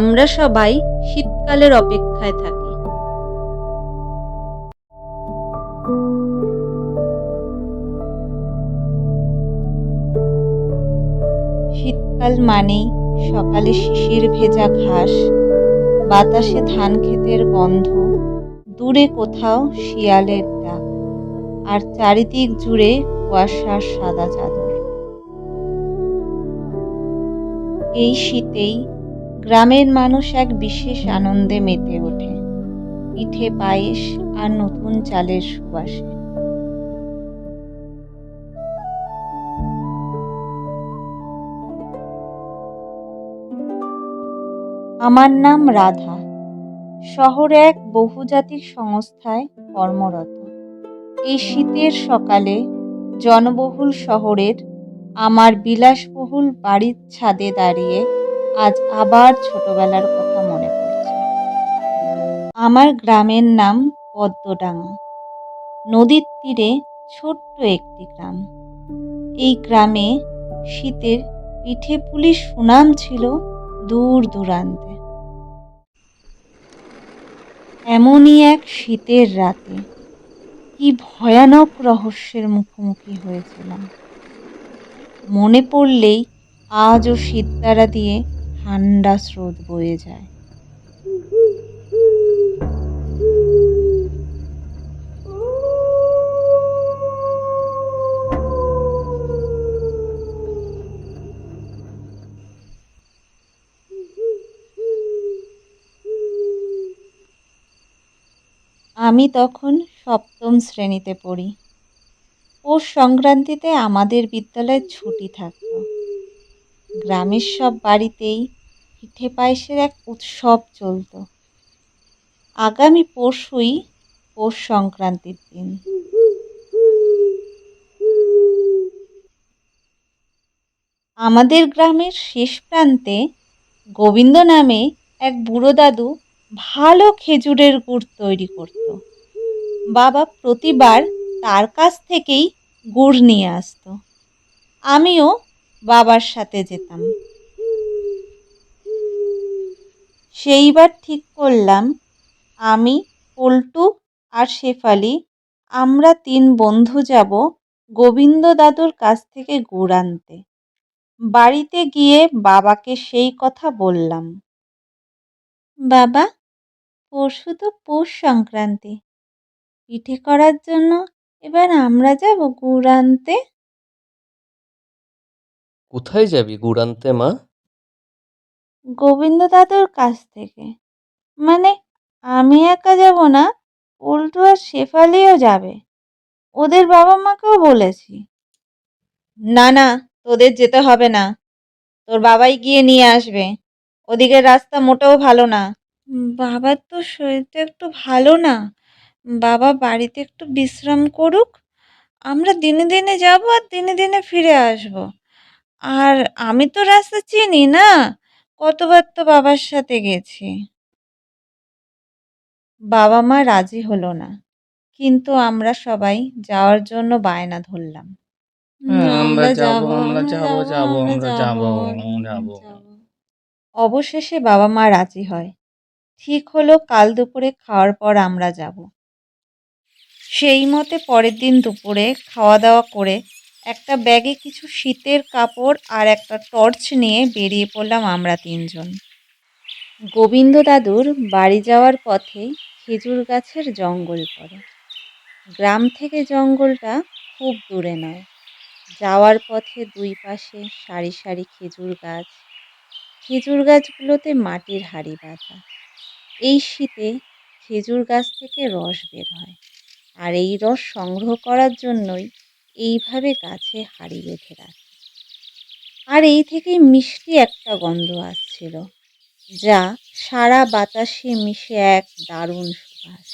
আমরা সবাই শীতকালের অপেক্ষায় থাকি। শীতকাল মানেই সকালে শিশির ভেজা ঘাস, বাতাসে ধান ক্ষেতের গন্ধ, দূরে কোথাও শিয়ালের ডাক, আর চারিদিক জুড়ে কুয়াশার সাদা চাদর। এই শীতেই গ্রামের মানুষ এক বিশেষ আনন্দে মেতে ওঠে। পিঠে পায়েস আর নতুন চালের সুবাসে। আমার নাম রাধা। শহরে এক বহুজাতিক সংস্থায় কর্মরত। এই শীতের সকালে জনবহুল শহরের আমার বিলাসবহুল বাড়ির ছাদে দাঁড়িয়ে আজ আবার ছোটবেলার কথা মনে পড়ছে। আমার গ্রামের নাম পদ্মডাঙ্গা। নদীর তীরে ছোট্ট একটি গ্রাম। এই গ্রামে শীতের পিঠে পুলির সুনাম ছিল দূর দূরান্তে। এমনই এক শীতের রাতে কি ভয়ানক রহস্যের মুখোমুখি হয়েছিলাম। মনে পড়লেই আজও শীততারা দিয়ে ঠান্ডা স্রোত বয়ে যায়। আমি তখন সপ্তম শ্রেণীতে পড়ি। পৌষ সংক্রান্তিতে আমাদের বিদ্যালয়ে ছুটি থাকতো। গ্রামের সব বাড়িতেই পিঠে পায়েসের এক উৎসব চলতো। আগামী পরশুই পৌষ সংক্রান্তির দিন। আমাদের গ্রামের শেষ প্রান্তে গোবিন্দ নামে এক বুড়ো দাদু ভালো খেজুরের গুড় তৈরি করত। বাবা প্রতিবার তার কাছ থেকেই গুড় নিয়ে আসতো। আমিও বাবার সাথে যেতাম। সেইবার ঠিক করলাম, আমি, পল্টু আর শেফালি, আমরা তিন বন্ধু যাব গোবিন্দ দাদুর কাছ থেকে গুড় আনতে। বাড়িতে গিয়ে বাবাকে সেই কথা বললাম। বাবা, পরশু তো পৌষ সংক্রান্তি। পিঠে করার জন্য এবার আমরা যাব গুড় আনতে? কোথায় যাবি গুড় আনতে মা? গোবিন্দ দাদুর কাছ থেকে। মানে আমি একা যাব না উল্টু আর শেফালিও যাবে। ওদের বাবা মাকেও বলেছি। না না তোদের যেতে হবে না। তোর বাবাই গিয়ে নিয়ে আসবে। ওদিকের রাস্তা মোটেও ভালো না। বাবার তো শরীরটা একটু ভালো না। বাবা বাড়িতে একটু বিশ্রাম করুক। আমরা দিনে দিনে যাব আর দিনে দিনে ফিরে আসব। আর আমি তো রাস্তা চিনি না। কতবার তো বাবার সাথে গেছি। বাবা মা রাজি হলো না। কিন্তু আমরা সবাই যাওয়ার জন্য বায়না ধরলাম। আমরা যাব, আমরা যাব, যাব, আমরা যাব, যাব। অবশেষে বাবা মা রাজি হয়। ঠিক হলো কাল দুপুরে খাওয়ার পর আমরা যাব। সেই মতে পরের দিন দুপুরে খাওয়া দাওয়া করে একটা ব্যাগে কিছু শীতের কাপড় আর একটা টর্চ নিয়ে বেরিয়ে পড়লাম আমরা তিনজন। গোবিন্দ দাদুর বাড়ি যাওয়ার পথে খেজুর গাছের জঙ্গল পড়ে। গ্রাম থেকে জঙ্গলটা খুব দূরে নয়। যাওয়ার পথে দুই পাশে সারি সারি খেজুর গাছ। খেজুর গাছগুলোতে মাটির হাঁড়ি বাঁধা। এই শীতে খেজুর গাছ থেকে রস বের হয়। আর এই রস সংগ্রহ করার জন্যই এইভাবে গাছে হাঁড়ি বেঁধে রাখে। আর এই থেকেই মিষ্টি একটা গন্ধ আসছিল, যা সারা বাতাসে মিশে এক দারুণ সুবাস।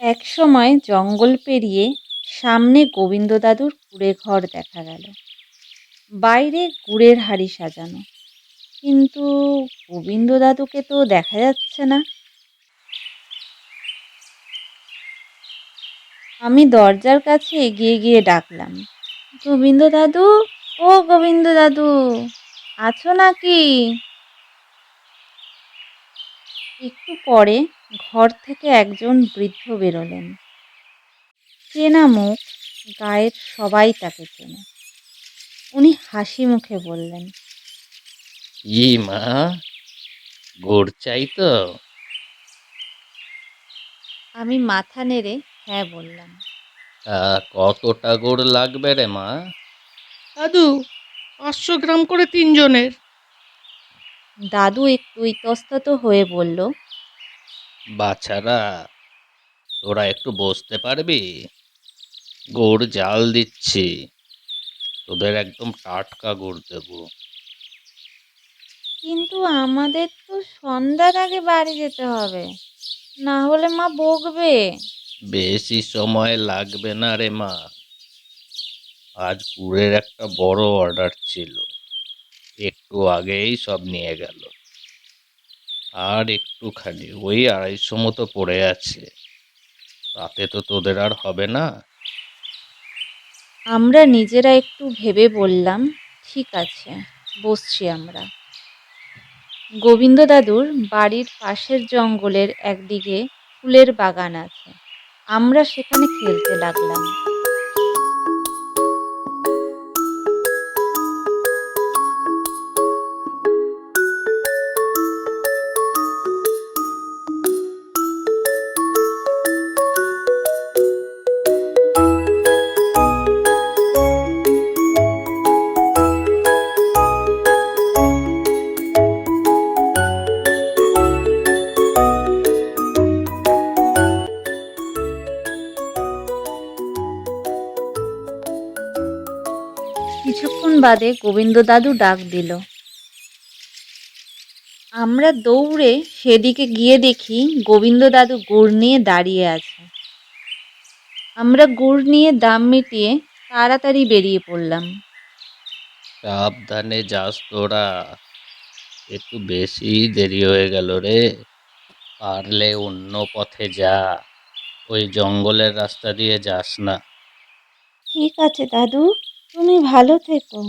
এক সময় জঙ্গল পেরিয়ে সামনে গোবিন্দ দাদুর কুড়ে ঘর দেখা গেল। বাইরে গুড়ের হাড়ি সাজানো, কিন্তু গোবিন্দ দাদুকে তো দেখা যাচ্ছে না। আমি দরজার কাছে এগিয়ে গিয়ে ডাকলাম গোবিন্দ দাদু ও গোবিন্দ দাদু আছো নাকি? একটু পরে ঘর থেকে একজন বৃদ্ধ বেরোলেন। চেনা মুখ গায়ের সবাই তাকে চেনে। উনি হাসি মুখে বললেন কি মা গুড় চাই তো? আমি মাথা নেড়ে হ্যাঁ বললাম। তা কতটা গুড় লাগবে রে মা? দাদু পাঁচশো গ্রাম করে তিনজনের। দাদু একটু ইতস্তত হয়ে বলল বাছারা তোরা একটু বসতে পারবি? গুড় জাল দিচ্ছি তোদের একদম টাটকা গুড় দেবো। কিন্তু আমাদের তো সন্ধ্যার আগে বাড়ি যেতে হবে না হলে মা বকবে। বেশি সময় লাগবে না রে মা। আজ গুড়ের একটা বড় অর্ডার ছিল। একটু আগেই সব নিয়ে গেল। আর একটুখানি, ওই আড়াইশো মতো পড়ে আছে। তাতে তো তোদের আর হবে না। আমরা নিজেরা একটু ভেবে বললাম, ঠিক আছে, বসছি আমরা। গোবিন্দ দাদুর বাড়ির পাশের জঙ্গলের একদিকে ফুলের বাগান আছে। আমরা সেখানে খেলতে লাগলাম। কিছুক্ষণ বাদে গোবিন্দ দাদু ডাক দিল। আমরা দৌড়ে সেদিকে গিয়ে দেখি গোবিন্দ দাদু গুড় নিয়ে দাঁড়িয়ে আছে। আমরা গুড় নিয়ে দাম মিটিয়ে তাড়াতাড়ি বেরিয়ে পড়লাম। সাবধানে যাস তোরা। একটু বেশি দেরি হয়ে গেল রে। পারলে অন্য পথে যা। ওই জঙ্গলের রাস্তা দিয়ে যাস না। ঠিক আছে দাদু। তুমি ভালো থেকো।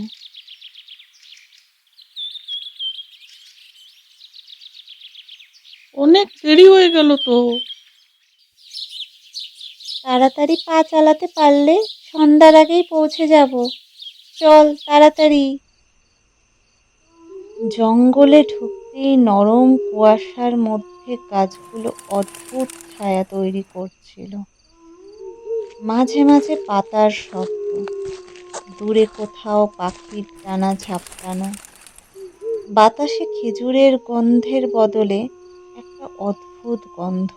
অনেক দেরি হয়ে গেল তো। তাড়াতাড়ি পা চালাতে পারলে সন্ধ্যার আগেই পৌঁছে যাব। চল তাড়াতাড়ি। জঙ্গলে ঢুকতেই নরম কুয়াশার মধ্যে গাছগুলো অদ্ভুত ছায়া তৈরি করছিল। মাঝে মাঝে পাতার শব্দ। দূরে কোথাও পাখির ডানা ঝাপটানো। বাতাসে খেজুরের গন্ধের বদলে একটা অদ্ভুত গন্ধ।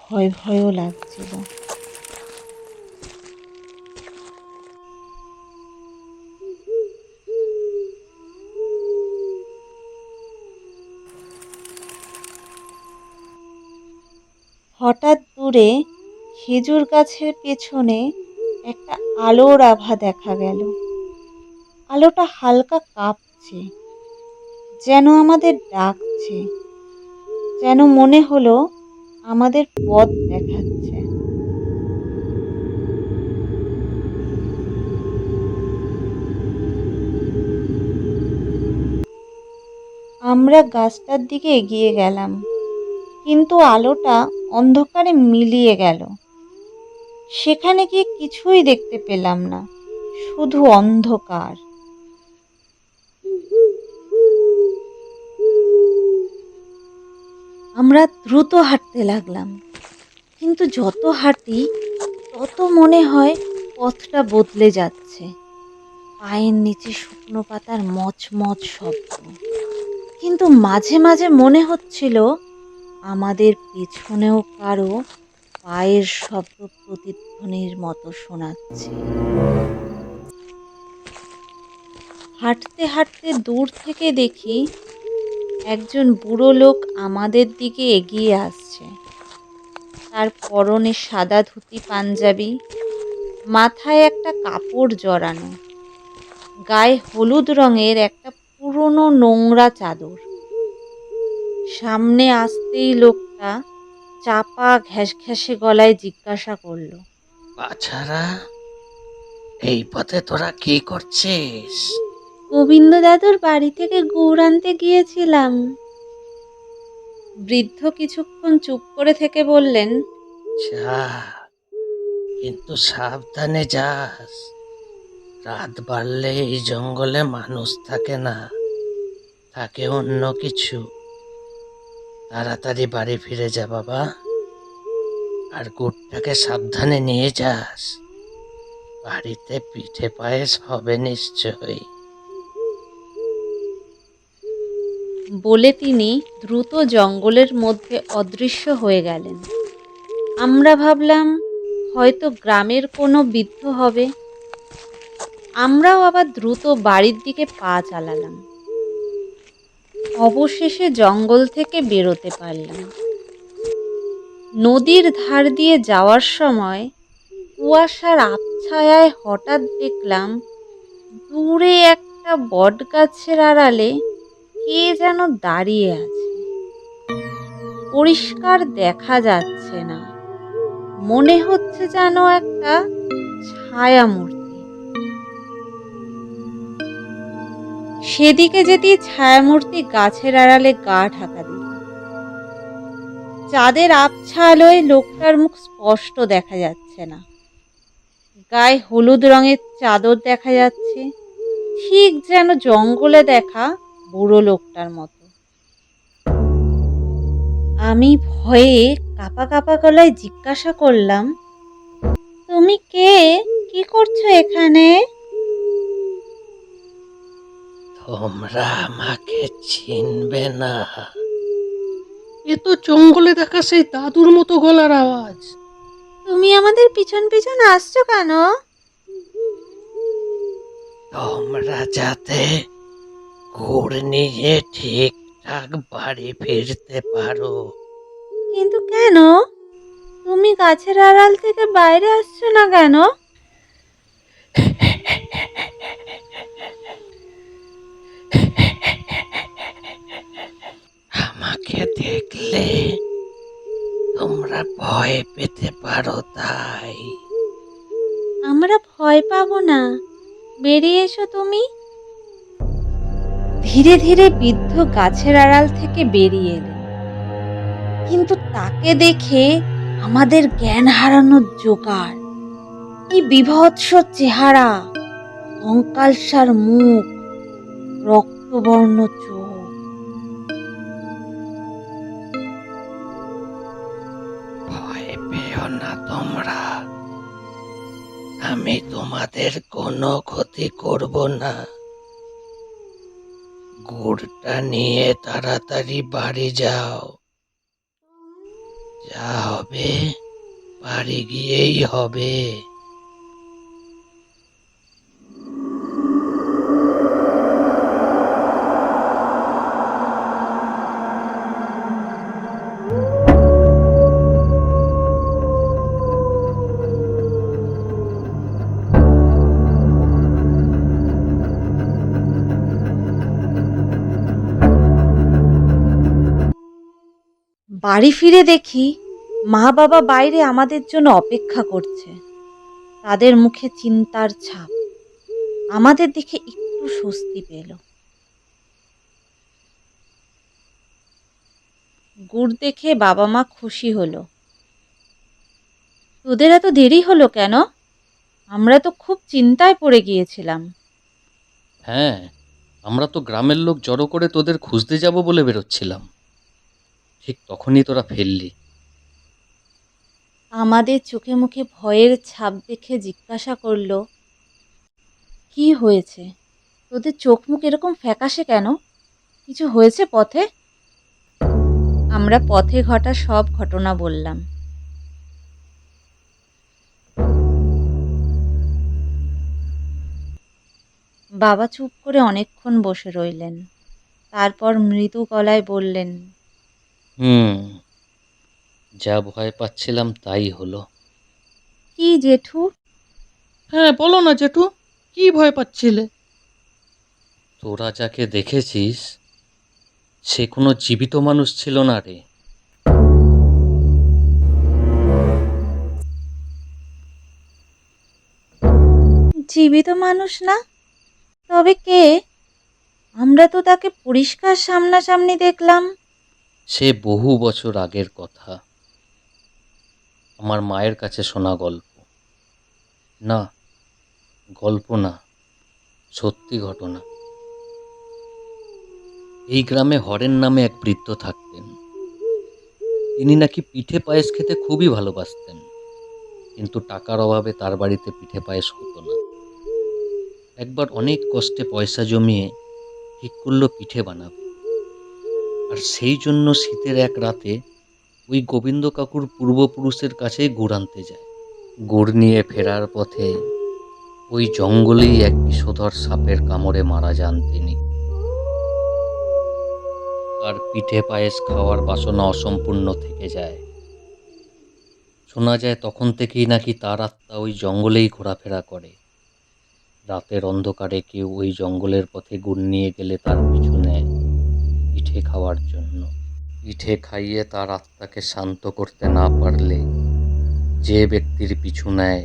ভয় ভয়ও লাগছিল। হঠাৎ দূরে খেজুর গাছের পেছনে একটা আলোর আভা দেখা গেল। আলোটা হালকা কাঁপছে, যেন আমাদের ডাকছে, যেন মনে হলো আমাদের পথ দেখাচ্ছে। আমরা গাছটার দিকে এগিয়ে গেলাম, কিন্তু আলোটা অন্ধকারে মিলিয়ে গেল। সেখানে গিয়ে কিছুই দেখতে পেলাম না, শুধু অন্ধকার। আমরা দ্রুত হাঁটতে লাগলাম, কিন্তু যত হাঁটি, তত মনে হয় পথটা বদলে যাচ্ছে। পায়ের নিচে শুকনো পাতার মচমচ শব্দ। কিন্তু মাঝে মাঝে মনে হচ্ছিল, আমাদের পেছনেও কারও পায়ের শব্দ প্রতিধ্বনির মতো শোনাচ্ছে। হাঁটতে হাঁটতে দূর থেকে দেখি একজন বুড়ো লোক আমাদের দিকে এগিয়ে আসছে। তার পরনে সাদা ধুতি, পাঞ্জাবি, মাথায় একটা কাপড় জড়ানো, গায়ে হলুদ রঙের একটা পুরনো নোংরা চাদর। সামনে আসতেই লোকটা চাপা ঘ্যাস ঘ্যাসে গলায় জিজ্ঞাসা করল বাছারা এই পথে তোরা কি করছিস? গোবিন্দ দাদুর বাড়ি থেকে গুড় আনতে গিয়েছিলাম। বৃদ্ধ কিছুক্ষণ চুপ করে থেকে বললেন যা কিন্তু সাবধানে যাস। রাত বাড়লে এই জঙ্গলে মানুষ থাকে না থাকে অন্য কিছু। তাড়াতাড়ি বাড়ি ফিরে যা বাবা। আর গুড়টাকে সাবধানে নিয়ে যাস। বাড়িতে পিঠে পায়েস হবে নিশ্চয়ই। বলে তিনি দ্রুত জঙ্গলের মধ্যে অদৃশ্য হয়ে গেলেন। আমরা ভাবলাম, হয়তো গ্রামের কোনো বৃদ্ধ হবে। আমরাও আবার দ্রুত বাড়ির দিকে পা চালালাম। অবশেষে জঙ্গল থেকে বেরোতে পারলাম। নদীর ধার দিয়ে যাওয়ার সময় কুয়াশার আবছায়ায় হঠাৎ দেখলাম দূরে একটা বট গাছের আড়ালে কে যেন দাঁড়িয়ে আছে। পরিষ্কার দেখা যাচ্ছে না। মনে হচ্ছে যেন একটা ছায়া মূর্তি সেদিকে যেতে ছায়ামূর্তি গাছের আড়ালে গা ঢাকা দিল। চাঁদের আবছা আলোয় লোকটার মুখ স্পষ্ট দেখা যাচ্ছে না। গায়ে হলুদ রঙের চাদর দেখা যাচ্ছে। ঠিক যেন জঙ্গলে দেখা বুড়ো লোকটার মতো। আমি ভয়ে কাপা কাপা গলায় জিজ্ঞাসা করলাম, তুমি কে? কি করছ এখানে? তোমরা আমাকে চিনবে না। এ তো জঙ্গলে দেখা সেই দাদুর মতো গলার আওয়াজ। তুমি আমাদের পিছন পিছন আসছো কেন? তোমরা যাতে গুড় নিয়ে ঠিকঠাক বাড়ি ফিরতে পারো। কিন্তু কেন? তুমি গাছের আড়াল থেকে বাইরে আসছো না কেন? আমাকে দেখলে তোমরা ভয় পেতে পারো তাই। আমরা ভয় পাবো না। বেরিয়ে এসো তুমি। ধীরে ধীরে বৃদ্ধ গাছের আড়াল থেকে বেরিয়ে এলেন কিন্তু তাকে দেখে আমাদের জ্ঞান হারানোর জোগাড়। কি বিভৎস চেহারা কঙ্কালসার মুখ, রক্তবর্ণ চোখ। আমি তোমাদের কোনো ক্ষতি করব না। গুড়টা নিয়ে তাড়াতাড়ি বাড়ি যাও। যা হবে, বাড়ি গিয়েই হবে। বাড়ি ফিরে দেখি মা বাবা বাইরে আমাদের জন্য অপেক্ষা করছে। তাদের মুখে চিন্তার ছাপ। আমাদের দেখে একটু স্বস্তি পেল। গুড় দেখে বাবা মা খুশি হলো। তোদের এত দেরি হলো কেন? আমরা তো খুব চিন্তায় পড়ে গিয়েছিলাম। হ্যাঁ আমরা তো গ্রামের লোক জড়ো করে তোদের খুঁজতে যাব বলে বেরোচ্ছিলাম। ঠিক তখনই তোরা ফেললি। আমাদের চোখে মুখে ভয়ের ছাপ দেখে জিজ্ঞাসা করল, কি হয়েছে? তোদের চোখ মুখ এরকম ফ্যাকাশে কেন? কিছু হয়েছে পথে? আমরা পথে ঘটা সব ঘটনা বললাম। বাবা চুপ করে অনেকক্ষণ বসে রইলেন। তারপর মৃদু গলায় বললেন হুম। যা ভয় পাচ্ছিলাম তাই হলো। কি জেঠু? হ্যাঁ বলো না জেঠু কি ভয় পাচ্ছিলে? তোরা যাকে দেখেছিস সে কোনো জীবিত মানুষ ছিল না রে। জীবিত মানুষ না? তবে কে? আমরা তো তাকে পরিষ্কার সামনাসামনি দেখলাম। সে বহু বছর আগের কথা। আমার মায়ের কাছে শোনা গল্প। না গল্প না, সত্যি ঘটনা। এই গ্রামে হরেন নামে এক বৃদ্ধ থাকতেন। তিনি নাকি পিঠে পায়েস খেতে খুবই ভালোবাসতেন, কিন্তু টাকার অভাবে তার বাড়িতে পিঠে পায়েস হতো না। একবার অনেক কষ্টে পয়সা জমিয়ে ঠিক করল পিঠে বানাবে। আর সেই জন্য শীতের এক রাতে ওই গোবিন্দ কাকুর পূর্বপুরুষের কাছে গুড় আনতে যায়। গুড় নিয়ে ফেরার পথে ওই জঙ্গলেই এক বিষধর সাপের কামড়ে মারা যান তিনি। আর পিঠে পায়েস খাওয়ার বাসনা অসম্পূর্ণ থেকে যায়। শোনা যায় তখন থেকেই নাকি তার আত্মা ওই জঙ্গলেই ঘোরাফেরা করে। রাতের অন্ধকারে কেউ ওই জঙ্গলের পথে গুড় নিয়ে গেলে তার পিছু পিঠে খাওয়ার জন্য। পিঠে খাইয়ে তার আত্মাকে শান্ত করতে না পারলে যে ব্যক্তির পিছু নেয়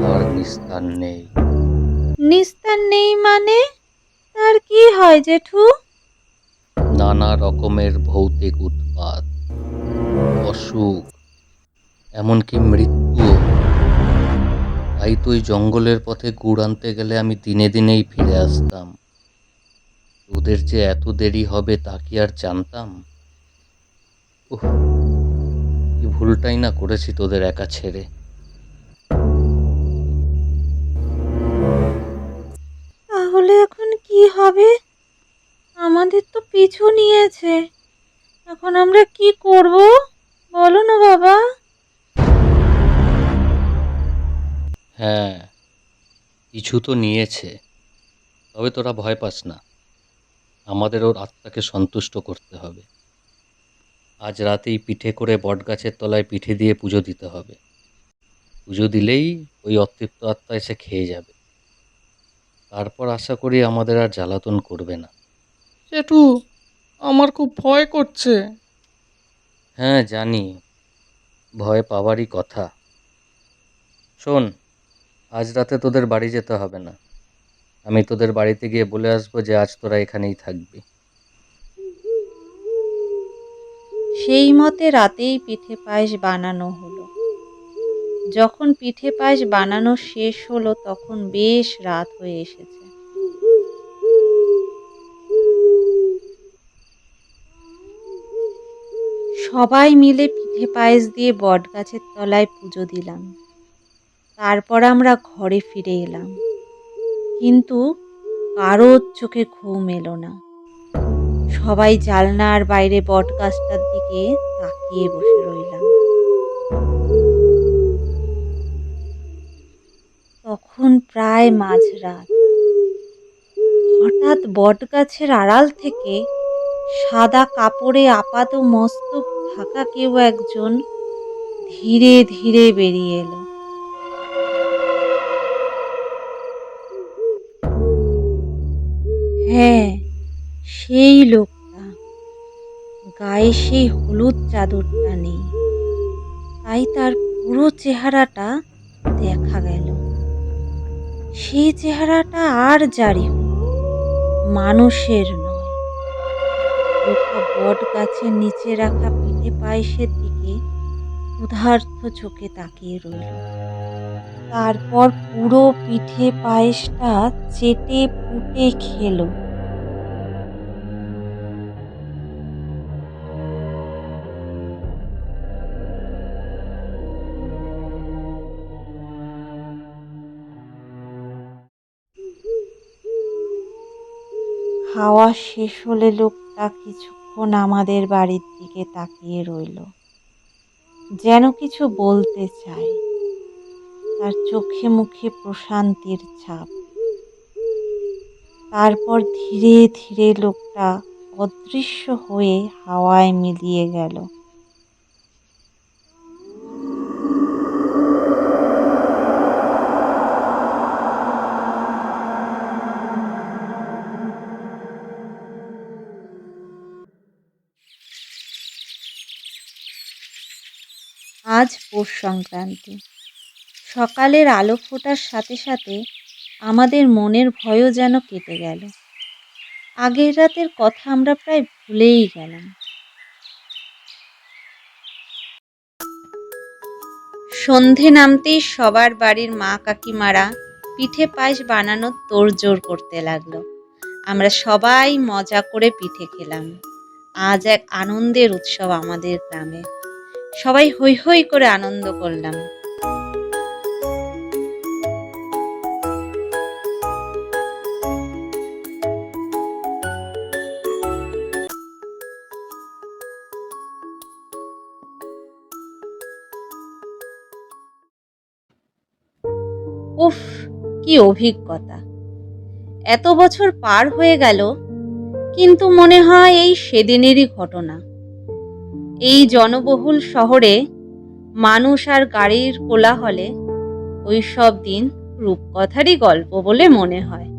তার নিস্তার নেই। নিস্তার নেই মানে? তার কি হয় জেঠু? নানা রকমের ভৌতিক উৎপাত অসুখ এমনকি মৃত্যু তাই তুই জঙ্গলের পথে গুড় আনতে গেলে আমি দিনে দিনেই ফিরে আসতাম। ওদের যে এত দেরি হবে তা কি আর জানতাম? উফ কি ভুলটাই না করেছি তোদের একা ছেড়ে। তাহলে এখন কি হবে? আমাদের তো পিছু নিয়েছে। এখন আমরা কি করব? বলো না বাবা। হ্যাঁ কিছু তো নিয়েছে। তবে তোরা ভয় পাস না। আমাদের ওর আত্মাকে সন্তুষ্ট করতে হবে। আজ রাতেই পিঠে করে বটগাছের তলায় পিঠে দিয়ে পুজো দিতে হবে। পুজো দিলেই ওই অতৃপ্ত আত্মা এসে খেয়ে যাবে। তারপর আশা করি আমাদের আর জ্বালাতন করবে না। জেঠু আমার খুব ভয় করছে। হ্যাঁ জানি। ভয় পাওয়ারই কথা। শোন আজ রাতে তোদের বাড়ি যেতে হবে না। আমি তোদের বাড়িতে গিয়ে বলে আসব যে আজ তোরা এখানেই থাকবি। সেই মতে রাতেই পিঠে পায়েস বানানো হলো। যখন পিঠে পায়েস বানানো শেষ হলো, তখন বেশ রাত হয়ে এসেছে। সবাই মিলে পিঠে পায়েস দিয়ে বটগাছের তলায় পুজো দিলাম। তারপর আমরা ঘরে ফিরে এলাম। কিন্তু কারোর চোখে ঘুম এলো না। সবাই জালনার বাইরে বটগাছটার দিকে তাকিয়ে বসে রইলাম। তখন প্রায় মাঝরাত। হঠাৎ বটগাছের আড়াল থেকে সাদা কাপড়ে আপাত মস্তক ঢাকা কেউ একজন ধীরে ধীরে বেরিয়ে এলো। হ্যাঁ সেই লোকটা। গায়ে সেই হলুদ চাদরটা নেই। তাই তার পুরো চেহারাটা দেখা গেল। সেই চেহারাটা আর জারি মানুষের নয়। লোকটা বট গাছের নিচে রাখা পিঠে পায়েসের দিকে ক্ষুধার্ত চোখে তাকিয়ে রইল। তারপর পুরো পিঠে পায়েসটা চেটে পুটে খেলো। খাওয়া শেষ হলে লোকটা কিছুক্ষণ আমাদের বাড়ির দিকে তাকিয়ে রইল। যেন কিছু বলতে চায়। তার চোখে মুখে প্রশান্তির ছাপ। তারপর ধীরে ধীরে লোকটা অদৃশ্য হয়ে হাওয়ায় মিলিয়ে গেল। আজ পৌষ সংক্রান্তি। সকালের আলো ফোটার সাথে সাথে আমাদের মনের ভয়ও যেন কেটে গেল। আগের রাতের কথা আমরা প্রায় ভুলেই গেলাম। সন্ধে নামতেই সবার বাড়ির মা কাকিমারা পিঠে পায়েস বানানোর তোড়জোড় করতে লাগল। আমরা সবাই মজা করে পিঠে খেলাম। আজ এক আনন্দের উৎসব আমাদের গ্রামে। সবাই হৈ হৈ করে আনন্দ করলাম। উফ, কি অভিজ্ঞতা। এত বছর পার হয়ে গেল, কিন্তু মনে হয় এই সেদিনেরই ঘটনা। এই জনবহুল শহরে মানুষ আর গাড়ির কোলাহলে ওই সব দিন রূপকথারই গল্প বলে মনে হয়।